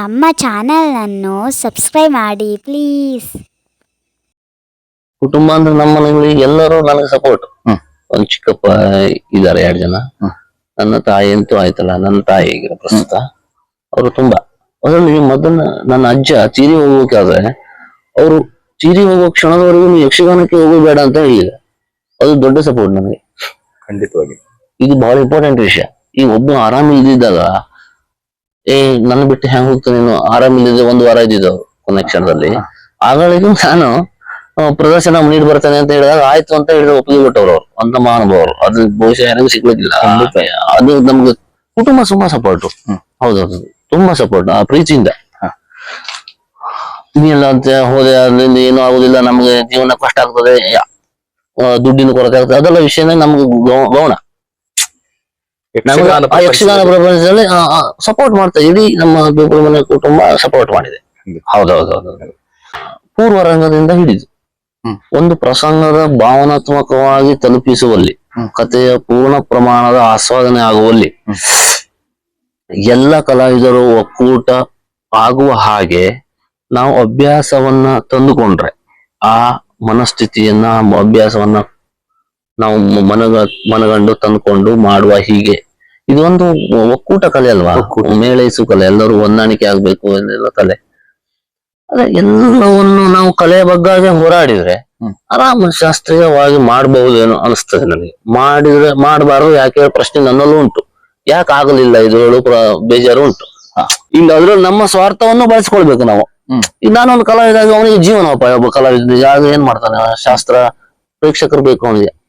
ನಮ್ಮ ಚಾನಲನ್ನು ಸಬ್ಸ್ಕ್ರೈಬ್ ಮಾಡಿ ಪ್ಲೀಸ್. ಕುಟುಂಬ ಅಂದ್ರೆ ನಮ್ಮ ಮನೆಗಳಿಗೆ ಎಲ್ಲರೂ ನನಗೆ ಸಪೋರ್ಟ್ ಹ್ಮ್. ಒಂದ್ ಚಿಕ್ಕಪ್ಪ ಇದ್ದಾರೆ ಎರಡು ಜನ. ನನ್ನ ತಾಯಿ ಅಂತೂ ಆಯ್ತಲ್ಲ ನನ್ನ ತಾಯಿ ಈಗ ಪ್ರಸ್ತುತ. ಅವರು ತುಂಬಾ. ಅದರಲ್ಲಿ ಮೊದಲ ನನ್ನ ಅಜ್ಜ ಚೀರಿ ಹೋಗ್ಬೇಕಾದ್ರೆ ಅವರು ಚೀರಿ ಹೋಗೋ ಕ್ಷಣದವರೆಗೂ ನೀವು ಯಕ್ಷಗಾನಕ್ಕೆ ಹೋಗಬೇಡ ಅಂತ ಹೇಳಿಲ್ಲ ಅದು ದೊಡ್ಡ ಸಪೋರ್ಟ್ ನನಗೆ ಖಂಡಿತವಾಗಿ. ಇದು ಬಹಳ ಇಂಪಾರ್ಟೆಂಟ್ ವಿಷಯ. ಈಗ ಒಬ್ಬ ಆರಾಮ ಇಲ್ದಿದ್ದಾಗ ಏ ನನ್ನ ಬಿಟ್ಟು ಹೆಂಗ್ ಹೋಗ್ತಾನೆ ನೀನು? ಆರಾಮ ಇಲ್ಲದೆ ಒಂದು ವಾರ ಇದ್ದಿದ್ದು ಕೊನೆ ಕ್ಷಣದಲ್ಲಿ. ಆಗಳಿಗೂ ನಾನು ಪ್ರದರ್ಶನ ನೀಡಿ ಬರ್ತೇನೆ ಅಂತ ಹೇಳಿದಾಗ ಆಯ್ತು ಅಂತ ಹೇಳಿದ್ರೆ ಒಪ್ಪಿಗೆ ಕೊಟ್ಟವ್ರು ಅವ್ರು ಅಂತ ಮಹಾನುಭಾವರು ಅದು ಬಹುಶಃ ಯಾರಿಗೂ ಸಿಗ್ಲಿಕ್ಕಿಲ್ಲ ಅದು ನಮ್ಗೆ ಕುಟುಂಬ ತುಂಬಾ ಸಪೋರ್ಟ್. ಹೌದೌದು ತುಂಬಾ ಸಪೋರ್ಟ್ ಆ ಪ್ರೀತಿಯಿಂದ. ಇನ್ನೆಲ್ಲ ನೀಲ್ಲ ಅಂತ ಹೋದೆ ಅದರಿಂದ ಏನೂ ಆಗುದಿಲ್ಲ. ನಮ್ಗೆ ಜೀವನ ಕಷ್ಟ ಆಗ್ತದೆ. ದುಡ್ಡಿನ ಕೊರತೆ ಆಗ್ತದೆ. ಅದೆಲ್ಲ ವಿಷಯನೇ ನಮ್ಗೆ ಗೌಣ. ಆ ಯಕ್ಷಗಾನ ಪ್ರಪಂಚದಲ್ಲಿ ಸಪೋರ್ಟ್ ಮಾಡ್ತಾ ಇಡೀ ನಮ್ಮ ಮನೆ ಕುಟುಂಬ ಸಪೋರ್ಟ್ ಮಾಡಿದೆ. ಹೌದೌದು ಪೂರ್ವ ರಂಗದಿಂದ ಹಿಡಿದು ಒಂದು ಪ್ರಸಂಗದ ಭಾವನಾತ್ಮಕವಾಗಿ ತಲುಪಿಸುವಲ್ಲಿ. ಕಥೆಯ ಪೂರ್ಣ ಪ್ರಮಾಣದ ಆಸ್ವಾದನೆ ಆಗುವಲ್ಲಿ. ಎಲ್ಲ ಕಲಾವಿದರು ಒಕ್ಕೂಟ ಆಗುವ ಹಾಗೆ ನಾವು ಅಭ್ಯಾಸವನ್ನ ತಂದುಕೊಂಡ್ರೆ ಆ ಮನಸ್ಥಿತಿಯನ್ನ ಅಭ್ಯಾಸವನ್ನ ನಾವು ಮನಗ ಮನಗಂಡು ತಂದುಕೊಂಡು ಮಾಡುವ ಹೀಗೆ. ಇದೊಂದು ಒಕ್ಕೂಟ ಕಲೆ ಅಲ್ವಾ. ಮೇಳೈಸು ಕಲೆ. ಎಲ್ಲರೂ ಹೊಂದಾಣಿಕೆ ಆಗ್ಬೇಕು ಎಂದೆಲ್ಲ ಕಲೆ. ಅದೇ ಎಲ್ಲವನ್ನು ನಾವು ಕಲೆಯ ಬಗ್ಗೆ ಹೋರಾಡಿದ್ರೆ. ಆರಾಮ ಶಾಸ್ತ್ರೀಯವಾಗಿ ಮಾಡಬಹುದೇನೋ ಅನಿಸ್ತದೆ ನನಗೆ ಮಾಡಿದ್ರೆ ಮಾಡಬಾರ್ದು ಯಾಕೆ ಪ್ರಶ್ನೆ ನನ್ನಲ್ಲೂ ಉಂಟು. ಯಾಕೆ ಆಗಲಿಲ್ಲ? ಇದು ಹೇಳು ಬೇಜಾರು ಉಂಟು. ಇಲ್ಲಿ ಅದ್ರಲ್ಲಿ ನಮ್ಮ ಸ್ವಾರ್ಥವನ್ನು ಬಳಸ್ಕೊಳ್ಬೇಕು ನಾವು. ಈಗ ನಾನೊಂದು ಕಲಾವಿದಾಗ ಅವನಿಗೆ ಜೀವನೋಪಾಯ. ಒಬ್ಬ ಕಲಾವಿದ ಆಗ ಏನ್ ಮಾಡ್ತಾನೆ? ಶಾಸ್ತ್ರ ಪ್ರೇಕ್ಷಕರು ಬೇಕು ಅವನಿಗೆ.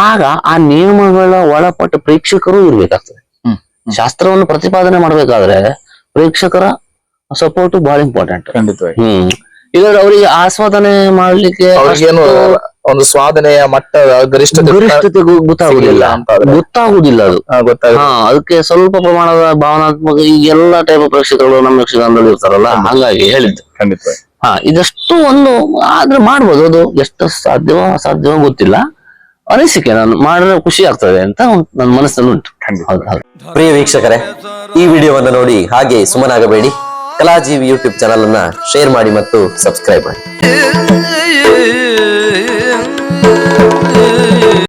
ಆಗ ಆ ನಿಯಮಗಳ ಒಳಪಟ್ಟ ಪ್ರೇಕ್ಷಕರು ಇರ್ಬೇಕಾಗ್ತದೆ. ಶಾಸ್ತ್ರವನ್ನು ಪ್ರತಿಪಾದನೆ ಮಾಡ್ಬೇಕಾದ್ರೆ ಪ್ರೇಕ್ಷಕರ ಸಪೋರ್ಟ್ ಬಹಳ ಇಂಪಾರ್ಟೆಂಟ್ ಖಂಡಿತವಾಗಿ. ಹ್ಮ್. ಇವಾಗ ಅವರಿಗೆ ಆಸ್ವಾದನೆ ಮಾಡ್ಲಿಕ್ಕೆ ಒಂದು ಸ್ವಾದನೆಯ ಮಟ್ಟ ಗರಿಷ್ಠತೆ ಗೊತ್ತಾಗುದಿಲ್ಲ. ಗೊತ್ತಾಗುದಿಲ್ಲ ಅದು. ಅದಕ್ಕೆ ಸ್ವಲ್ಪ ಪ್ರಮಾಣದ ಭಾವನಾತ್ಮಕ ಈ ಎಲ್ಲಾ ಟೈಪ್ ಪ್ರೇಕ್ಷಕರು ನಮ್ಮ ಯಕ್ಷಗಾನದಲ್ಲಿ ಇರ್ತಾರಲ್ಲ ಹಂಗಾಗಿ ಹೇಳಿದ್ದು. ಖಂಡಿತ ಹಾ ಇದಷ್ಟು ಒಂದು ಆದ್ರೆ ಮಾಡ್ಬೋದು ಅದು ಎಷ್ಟು ಸಾಧ್ಯವೋ ಅಸಾಧ್ಯವೋ ಗೊತ್ತಿಲ್ಲ. ಅನಿಸಿಕೆ ನಾನು ಮಾಡಿದ್ರೆ ಖುಷಿ ಆಗ್ತದೆ ಅಂತ ನನ್ನ ಮನಸ್ಸಲ್ಲಿ ಉಂಟು. ಹೌದು ಹೌದು. ಪ್ರಿಯ ವೀಕ್ಷಕರೇ ಈ ವಿಡಿಯೋವನ್ನು ನೋಡಿ ಹಾಗೆ ಸುಮನಾಗಬೇಡಿ ಕಲಾಜೀವಿ ಯೂಟ್ಯೂಬ್ ಚಾನಲ್ ಅನ್ನ ಶೇರ್ ಮಾಡಿ ಮತ್ತು ಸಬ್ಸ್ಕ್ರೈಬ್ ಮಾಡಿ.